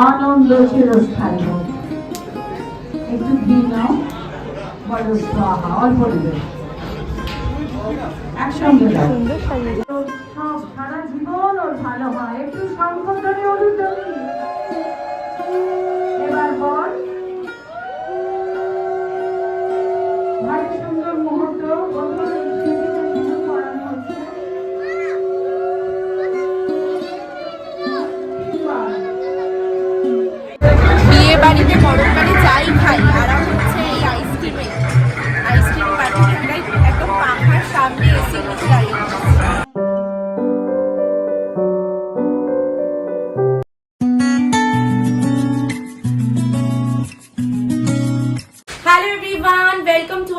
আনন্দ চিরস্থায়ী হোক। একটু দিন নাও বড় স্বাহা অল্প দেবে একসঙ্গে সারা জীবন ওর ভালো হয়। একটু সংকটনে অনুদানী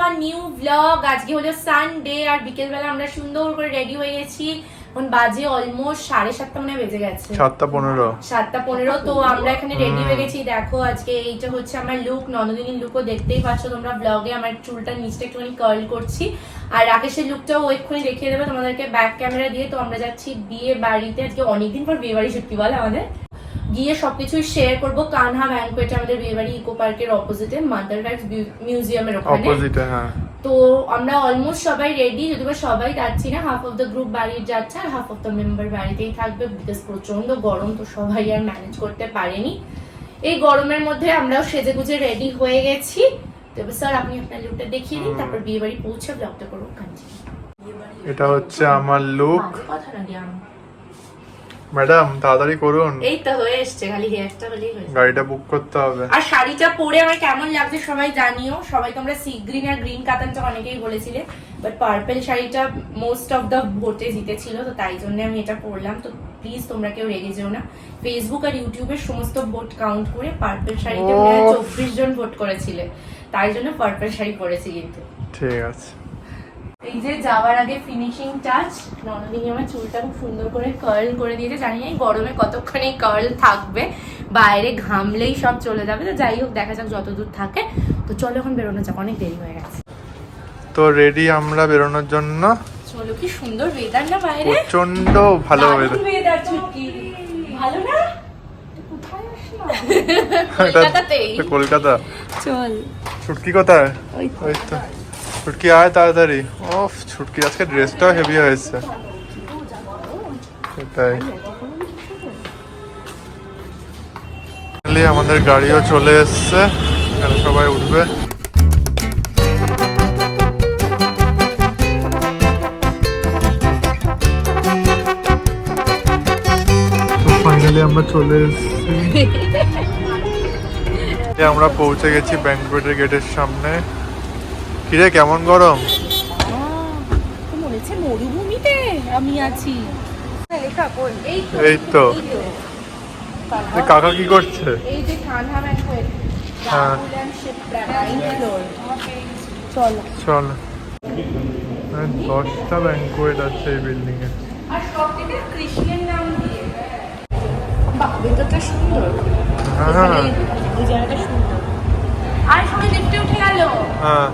আর নিউ ব্লগ আজকে হলো সানডে আর বিকেলবেলা আমরা সুন্দর করে রেডি হয়ে গেছি। এখন বাজে অলমোস্ট সাড়ে সাতটা মনে হয় বেজে গেছে। সাতটা পনেরো। সাতটা পনেরো তো আমরা এখানে রেডি হয়ে গেছি। দেখো আজকে এইটা হচ্ছে আমার লুক ননদিনীর লুকও দেখতেই পাচ্ছ তোমরা ব্লগে আমার চুলটা নিচটা একটুখানি কার্ল করছি। আর রাকেশের লুকটাও এক্ষুনি দেখিয়ে দেবে তোমাদেরকে ব্যাক ক্যামেরা দিয়ে। তো আমরা যাচ্ছি বিয়ে বাড়িতে। আজকে অনেকদিন পর বিয়ে বাড়ি সত্যি বলে আমাদের? গিয়ে সবকিছু শেয়ার করব। কানহা ব্যাংকোয়েট আমাদের বিয়ে বাড়ি ইকো পার্কের অপোজিটে মাদার ভ্যাক্স মিউজিয়ামের ওখানে। অপোজিটে হ্যাঁ। তো আমরা অলমোস্ট সবাই রেডি যদি বা সবাই যাচ্ছি না হাফ অফ দ্য গ্রুপ বাড়ির যাচ্ছে আর হাফ অফ দ্য মেম্বার বাড়িতেই থাকবে বিকজ প্রচণ্ড গরম তো সবাই আর ম্যানেজ করতে পারেনি। এই গরমের মধ্যে আমরাও সেজে গুজে রেডি হয়ে গেছি। তো স্যার আপনি আপনার লুকটা দেখিয়ে দিন তারপর বিয়ে বাড়ি পৌঁছে ব্লগটা করব। এটা হচ্ছে আমার লুক কথা না ম্যাডাম তাড়াতাড়ি করুন। এই তো হয়ে এসছে খালি হেয়ারটা হলেই হয়েছে গাড়িটা বুক করতে হবে। আর শাড়িটা পরে আমার কেমন লাগছে সবাই জানিও। সবাই তোমরা সি গ্রিন আর গ্রিন কাতানটা অনেকেই বলেছিলে বাট পার্পল শাড়িটা মোস্ট অফ দ্য ভোটে জিতেছিল তো তাই জন্য আমি এটা পরলাম। তো প্লিজ তোমরা কেউ রেগে যেও না। ফেসবুক আর ইউটিউবের সমস্ত ভোট কাউন্ট করে পার্পল শাড়িতে ও। চব্বিশ জন ভোট করেছিলে। তাই জন্য পার্পল শাড়ি পরেছি কিন্তু। ঠিক আছে। এই যে যাওয়ার আগে ফিনিশিং টাচ ননদিনী আমার চুলটা খুব সুন্দর করে কার্ল করে দিয়েছে। জানি না এই গরমে কতক্ষণ এই কার্ল থাকবে বাইরে ঘামলেই সব চলে যাবে। তো যাই হোক দেখা যাক যত দূর থাকে। তো চলো এখন বেরোনো যাক অনেক দেরি হয়ে গেছে। তো রেডি আমরা বেরোনোর জন্য? চলো কি সুন্দর ওয়েদার না বাইরে? প্রচণ্ড ভালো। ওয়েদার ভালো না? কলকাতা? চল। ছুটকি কোথায়? ওই তো। ছুটকি আয় তাড়াতাড়ি। ও ছুটকি আজকে ড্রেসটাও হেভি হয়েছে। সেটাই। আমাদের গাড়িও চলে এসছে। এখানে সবাই উঠবে। ফাইনালি আমরা চলে এসেছি। আমরা পৌঁছে গেছি ব্যাংকুয়েটের গেটের সামনে। কিরে কেমন গরম? মনে হচ্ছে মরুভূমিতে আমি আছি। এই তো কাকা কি করছে? এই যে কানহা ব্যাংকোয়েট হ্যাঁ। চল। চল। দশটা ব্যাংকুয়েট আছে এই বিল্ডিং এ। আর সব থেকে কৃষ্ণের নাম দিয়ে। বাহ সুন্দর। হ্যাঁ। এখানে এই জায়গাটা সুন্দর। আর সবাই লিফটে উঠে গেল। হ্যাঁ।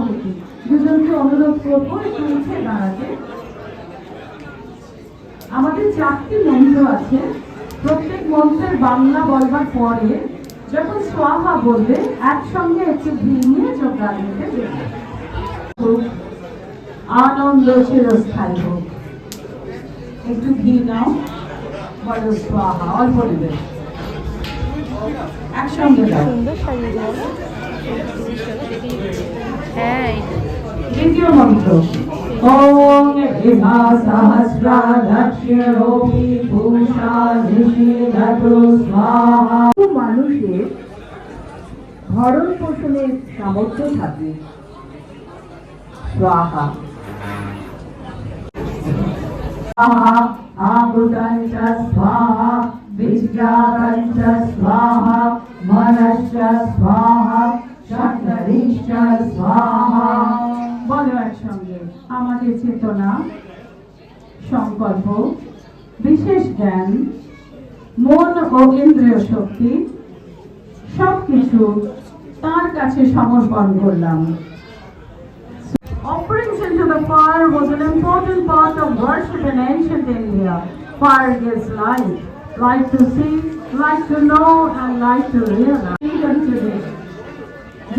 ক্রেতা দুজনকে অনুরোধ করব একটু উঠে দাঁড়াতে। আমাদের চারটি মন্ত্র আছে। প্রত্যেক মন্ত্রের বাংলা বলবার পরে যখন সোয়াহা বলবে একসঙ্গে একটু দিতে দেবে। হোক, আনন্দ চিরস্থায়ী হোক। একটু ঘি নাও বড় সোয়াহা অল্প দেবে একসঙ্গে দাও। সুন্দর হ্যাঁ। দ্বিতীয় মন্ত্র। ওম ইমা মানুষের ভরণ পোষণের সামর্থ্য থাকে। স্বাহা। স্বাহা স্বাহা মনশ্চ স্বাহা। বলো একসঙ্গে আমাদের চেতনা সংকল্প বিশেষ জ্ঞান মন ও ইন্দ্রিয় শক্তি সবকিছু তার কাছে সমর্পণ করলাম Offerings into the fire was an important part of worship in ancient India. Fire gives light, light to see, light to know, and light to realize.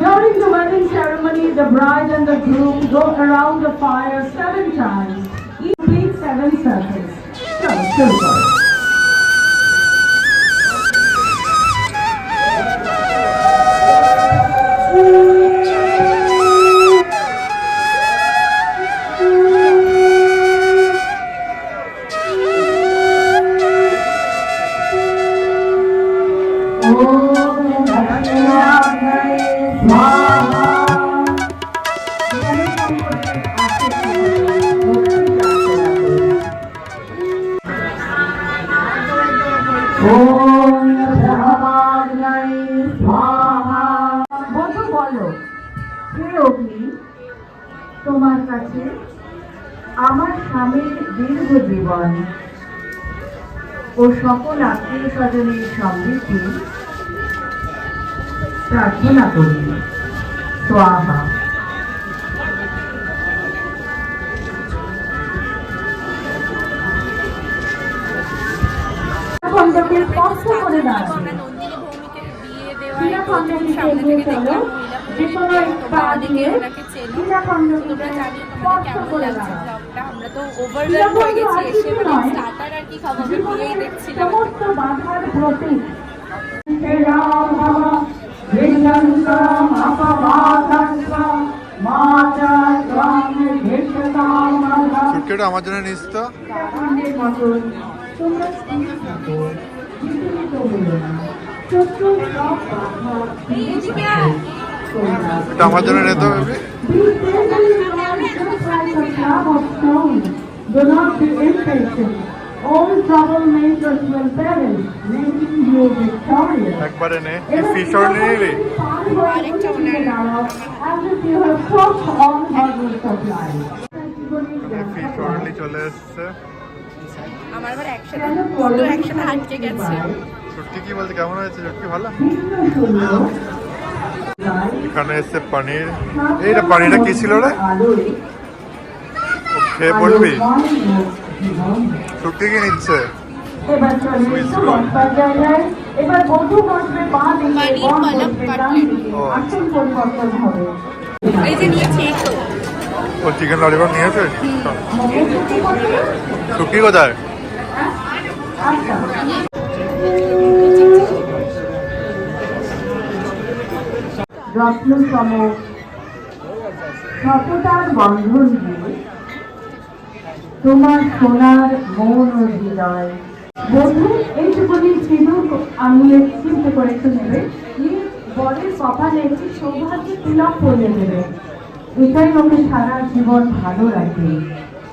During the wedding ceremony, the bride and the groom go around the fire seven times, each seven circles. So, super. জীবন ও সকল আত্মীয় স্বজনের সমৃদ্ধি প্রার্থনা করি। স্বাহা। খণ্ডকে স্পষ্ট করে শিলাখণ্ডকে প্রথম সামনে এগিয়ে থেকে চলো। যে কোনো পা দিয়ে তোমরা জানিও স্পষ্ট করে। ব্লগটা আমরা তো ওভারওয়েলড হয়ে গেছি এসে মানে স্টার্টার আর কি খাব আমি দিয়েই দেখছিলাম। সমস্ত বাধার প্রতীক। হে রাম বিঘ্নন্তম অপবাদন্তম মাতা ত্বং আমার জন্য নিস তো। তোমরা এটা একবারে নে ফিশর নিয়ে চলে এসছে। আমার আবার অ্যাকশন অ্যাকশন হাঁটতে গেছে। সত্যি কি বলতে কেমন হয়েছে? সত্যি ভালো? এখানে এসে পানির এইটা পনিরটা কি ছিল রে? খেয়ে জীবন। চুটকি কি নিচ্ছে? এবার চলে এসো বসবার জায়গায় এবার রত্নসম সততার বন্ধন দিয়ে তোমার সোনার মন ও হৃদয়। বন্ধু, এইটুকুনি সিঁদুর আঙুলে চিন্তা করে একটু নেবে। নিয়ে বরের কপালে একটি সৌভাগ্যের তিলক পরিয়ে দেবে? এটাই ওকে সারা জীবন ভালো রাখবে।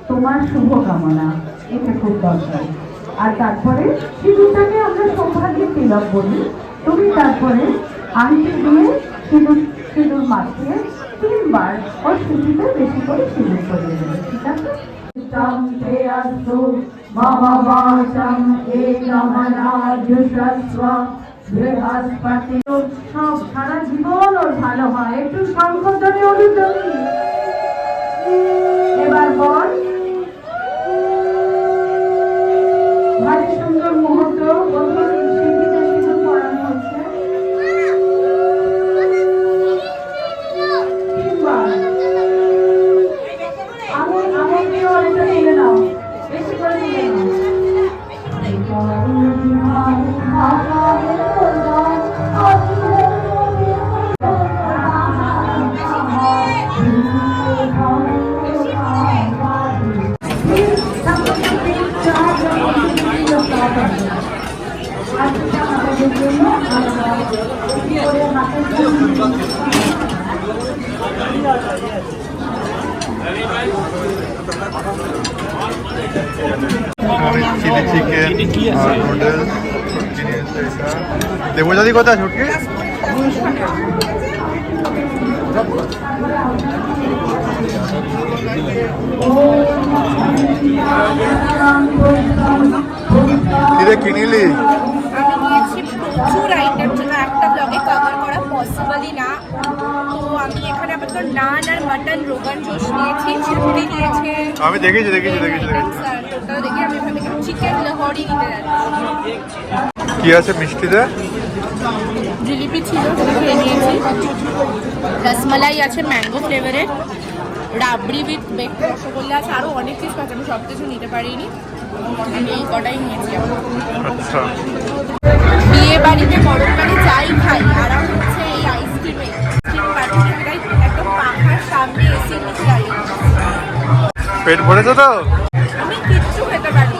তোমার শুভকামনা এটা খুব দরকার। আর তারপরে সিঁদুরটাকে আমরা সৌভাগ্যের তিলক বলি। তুমি তারপরে আংটি দিয়ে সিঁদুর সিঁদুর মাখিয়ে তিনবার ওর বেশি করে সিঁদুর করিয়ে দেবে ঠিক আছে? মম বাচম একমনাজুষস্ব বৃহস্পতি। সব সারা জীবন ওর ভালো হয় একটু সংকোচনে অনুযায়ী এবার বল। দেবজাদি কোথায় ছুটকি কিরে কিনিলি আমি নিয়েছি প্রচুর আইটেম যেটা একটা ব্লগে কভার করা পসিবলই না। তো আমি এখানে আপাতত নান আর মাটন রোগান জোশ নিয়েছি চিংড়ি নিয়েছে। আমি দেখেছি দেখেছি দেখেছি দেখেছি। দেখে আমি চিকেন লাহোরি নিতে যাচ্ছি। কি আছে মিষ্টিতে? জিলিপি ছিল খেয়ে নিয়েছি। রসমালাই আছে ম্যাঙ্গো ফ্লেভারের রাবড়ি উইথ বেক রসগোল্লা আছে আরও অনেক কিছু আছে আমি সব কিছু নিতে পারিনি। আমি এই কটাই নিয়েছি। আচ্ছা। বিয়ে বাড়িতে গরমকালে চাই খাই আরাম হচ্ছে এই আইসক্রিমে আইসক্রিম পার্টিতে প্রায় একদম পাখার সামনে এসে নিচে দাঁড়িয়ে পেট ভরেছে তো? আমি কিচ্ছু খেতে পারি।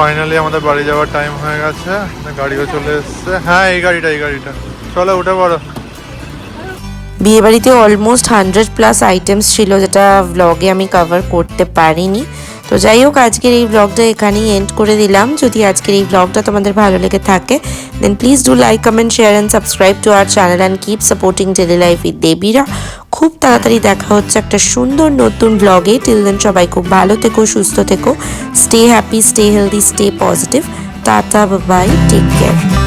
ফাইনালি আমাদের বাড়ি যাওয়ার টাইম হয়ে গেছে। গাড়িও চলে এসছে। হ্যাঁ এই গাড়িটা এই গাড়িটা। চলো, উঠে পড়ো। বিয়েবাড়িতে অলমোস্ট হান্ড্রেড প্লাস আইটেমস ছিল যেটা ব্লগে আমি কভার করতে পারিনি। তো যাই হোক, আজকের এই ব্লগটা এখানেই এন্ড করে দিলাম। যদি আজকের এই ব্লগটা তোমাদের ভালো লেগে থাকে then please do like comment share and subscribe to our channel and keep supporting daily life with দেবীরা খুব তাড়াতাড়ি দেখা হচ্ছে একটা সুন্দর নতুন ব্লগে টিল দেন সবাই খুব ভালো থেকো, সুস্থ থেকো। Stay happy stay healthy stay positive tata bye take care